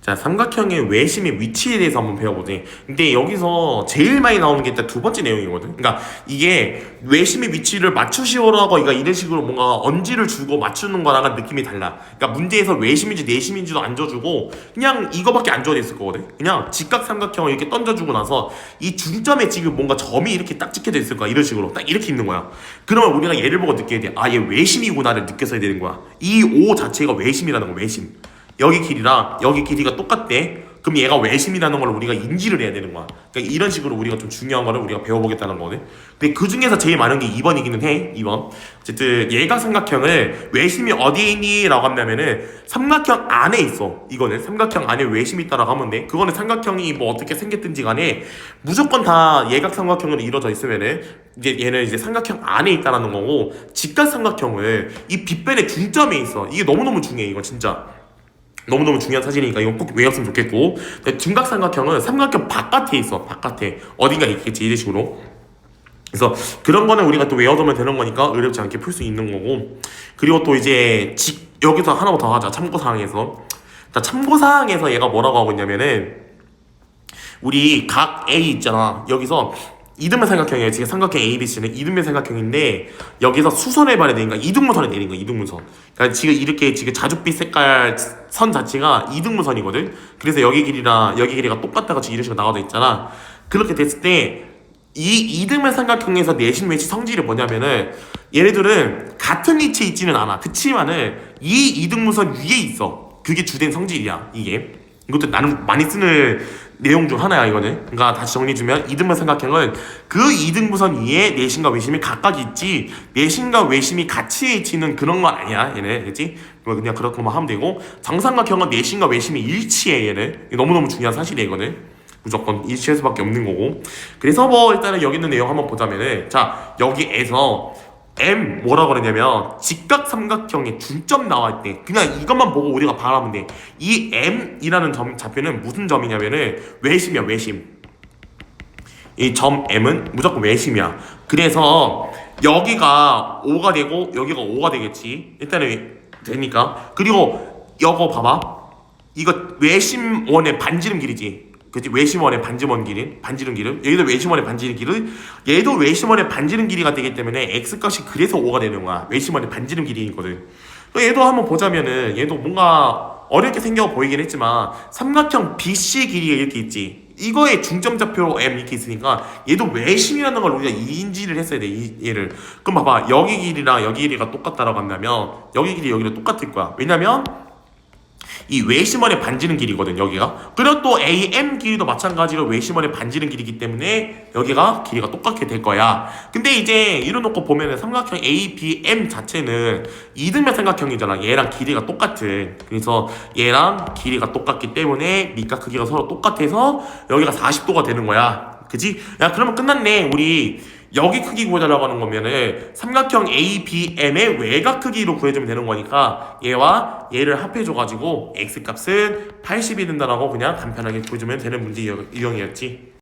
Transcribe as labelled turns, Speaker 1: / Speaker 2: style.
Speaker 1: 자, 삼각형의 외심의 위치에 대해서 한번 배워보지. 근데 여기서 제일 많이 나오는 게 일단 두 번째 내용이거든. 그러니까 이게 외심의 위치를 맞추시오라고 그러니까 이런 식으로 뭔가 언지를 주고 맞추는 거랑은 느낌이 달라. 그러니까 문제에서 외심인지 내심인지도 안 줘주고 그냥 이거밖에 안 줘져 있을 거거든. 그냥 직각 삼각형을 이렇게 던져주고 나서 이 중점에 지금 뭔가 점이 이렇게 딱 찍혀져 있을 거야. 이런 식으로 딱 이렇게 있는 거야. 그러면 우리가 얘를 보고 느껴야 돼. 아, 얘 외심이구나를 느껴서야 되는 거야. 이 O 자체가 외심이라는 거, 외심. 여기 길이랑 여기 길이가 똑같대. 그럼 얘가 외심이라는 걸 우리가 인지를 해야 되는 거야. 그러니까 이런 식으로 우리가 좀 중요한 거를 우리가 배워보겠다는 거네. 근데 그 중에서 제일 많은 게 2번이기는 해. 2번. 어쨌든 얘가 삼각형을 외심이 어디에 있니? 라고 한다면은 삼각형 안에 있어. 이거는 삼각형 안에 외심이 있다라고 하면 돼. 그거는 삼각형이 뭐 어떻게 생겼든지 간에 무조건 다 예각 삼각형으로 이루어져 있으면은 이제 얘는 이제 삼각형 안에 있다라는 거고 직각 삼각형을 이 빗변의 중점에 있어. 이게 너무너무 중요해. 이거 진짜. 너무너무 중요한 사실이니까 이거 꼭 외웠으면 좋겠고. 근데 중각삼각형은 삼각형 바깥에 있어 바깥에. 어딘가 있겠지 이런 식으로. 그래서 그런 거는 우리가 또 외워두면 되는 거니까 어렵지 않게 풀 수 있는 거고. 그리고 또 이제 직 여기서 하나 더 하자 참고사항에서. 자 참고사항에서 얘가 뭐라고 하고 있냐면은 우리 각 A 있잖아. 여기서 이등변 삼각형이에요. 지금 삼각형 ABC는 이등변 삼각형인데 여기서 수선을 봐야 되니까 이등분선을 내린 거야 이등분선. 그러니까 지금 이렇게 지금 자줏빛 색깔 선 자체가 이등분선이거든. 그래서 여기 길이랑 여기 길이가 똑같다가 지금 이런 식으로 나와져 있잖아. 그렇게 됐을 때 이 이등변 삼각형에서 내신 외치 성질이 뭐냐면은 얘네들은 같은 위치에 있지는 않아. 그치만은 이 이등분선 위에 있어. 그게 주된 성질이야 이게. 이것도 나는 많이 쓰는 내용 중 하나야 이거는. 그러니까 다시 정리해주면 이등분 삼각형은 그 이등분선 위에 내심과 외심이 각각 있지 내심과 외심이 같이 있지는 그런 건 아니야 얘네? 이거 그냥 그렇게만 하면 되고 정삼각형은 내심과 외심이 일치해 이거 너무너무 중요한 사실이야 이거는. 무조건 일치할 수밖에 없는 거고. 그래서 뭐 일단은 여기 있는 내용 한번 보자면은 자 여기에서 M 뭐라고 그러냐면 직각 삼각형의 중점 나와 있대. 그냥 이것만 보고 우리가 바라면 돼. 이 M이라는 점 좌표는 무슨 점이냐면은 외심이야 외심. 이 점 M은 무조건 외심이야. 그래서 여기가 5가 되고 여기가 5가 되겠지. 일단은 되니까. 그리고 이거 봐봐. 이거 외심원의 반지름 길이지. 그치? 외심원의 반지름 길이 반지름 길은 얘도 외심원의 반지름 길은 얘도 외심원의 반지름 길이가 되기 때문에 x 값이 그래서 5가 되는 거야. 외심원의 반지름 길이거든 얘도 한번 보자면은 얘도 뭔가 어렵게 생겨 보이긴 했지만 삼각형 BC 길이가 이렇게 있지. 이거의 중점 좌표 M 이렇게 있으니까 얘도 외심이라는 걸 우리가 인지를 했어야 돼 이, 얘를. 그럼 봐봐. 여기 길이랑 여기 길이가 똑같다라고 한다면 여기 길이 여기랑 똑같을 거야. 왜냐면 이 외심원의 반지름 길이거든 여기가. 그리고 또 AM 길이도 마찬가지로 외심원의 반지름 길이기 때문에 여기가 길이가 똑같게 될 거야. 근데 이제 이뤄놓고 보면 은 삼각형 ABM 자체는 이등변 삼각형이잖아. 얘랑 길이가 똑같은. 그래서 얘랑 길이가 똑같기 때문에 밑과 크기가 서로 똑같아서 여기가 40도가 되는 거야. 그지? 야 그러면 끝났네 우리 여기 크기 구해달라고 하는 거면은 삼각형 ABM의 외곽 크기로 구해주면 되는 거니까 얘와 얘를 합해줘가지고 x 값은 80이 된다라고 그냥 간편하게 구해주면 되는 문제 유형이었지